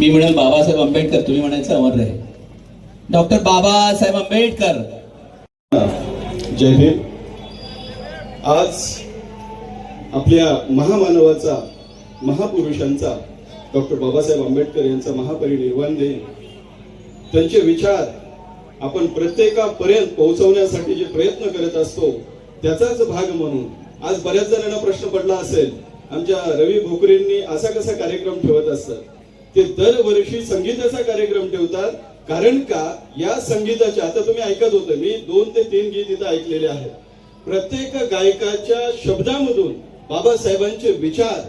मी म्हणेल बाबासाहेब आंबेडकर तुम्ही म्हणायचं अमर रे डॉक्टर बाबासाहेब आंबेडकर. जय भीम आज आपल्या महामानवाचा महापुरुषांचा डॉक्टर बाबासाहेब आंबेडकर यांचा महापरिनिर्वाण देईन त्यांचे विचार आपण प्रत्येकापर्यंत पोहोचवण्यासाठी जे प्रयत्न करत असतो त्याचाच भाग म्हणून आज बऱ्याच जणांना प्रश्न पडला असेल. आमच्या रवी भोकरेंनी असा कसा कार्यक्रम ठेवत असतात? ते दरवर्षी संगीताचा कार्यक्रम ठेवतात. कारण का? या संगीताच्या आता तुम्ही ऐकत होते मी दोन ते तीन गीत इथं ऐकलेले आहेत. प्रत्येक गायकाच्या शब्दामधून बाबासाहेबांचे विचार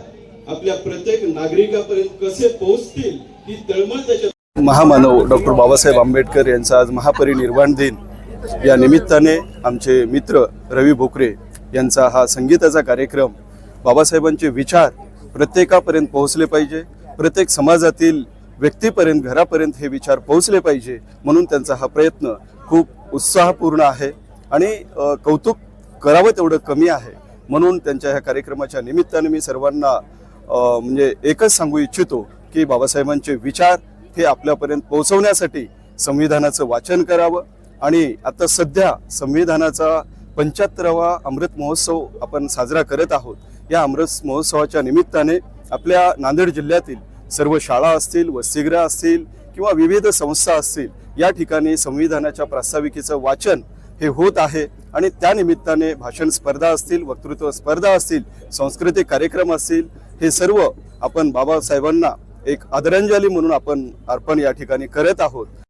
आपल्या प्रत्येक नागरिकापर्यंत कसे पोहोचतील ही तळमळ त्याच्यात महामानव डॉक्टर बाबासाहेब आंबेडकर यांचा आज महापरिनिर्वाण दिन. या निमित्ताने आमचे मित्र रवी भोकरे यांचा हा संगीताचा कार्यक्रम बाबासाहेबांचे विचार प्रत्येकापर्यंत पोहोचले पाहिजे. प्रत्येक समाजातील व्यक्तीपर्यंत घरापर्यंत हे विचार पोहोचले पाहिजे म्हणून त्यांचा हा प्रयत्न खूप उत्साहपूर्ण आहे. आणि कौतुक करावं तेवढं कमी आहे म्हणून त्यांच्या ह्या कार्यक्रमाच्या निमित्ताने मी सर्वांना म्हणजे एकच सांगू इच्छितो की बाबासाहेबांचे विचार हे आपल्यापर्यंत पोहोचवण्यासाठी संविधानाचं वाचन करावं. आणि आता सध्या संविधानाचा पंच्याहत्तरावा अमृत महोत्सव आपण साजरा करत आहोत. या अमृत महोत्सवाच्या निमित्ताने आपल्या नांदेड जिल्ह्यातील सर्व शाळा असतील वसतिगृह असतील किंवा विविध संस्था असतील या ठिकाणी संविधानाच्या प्रास्ताविकेचं वाचन हे होत आहे. आणि त्यानिमित्ताने भाषण स्पर्धा असतील वक्तृत्व स्पर्धा असतील सांस्कृतिक कार्यक्रम असतील हे सर्व आपण बाबासाहेबांना एक आदरांजली म्हणून आपण अर्पण या ठिकाणी करत आहोत.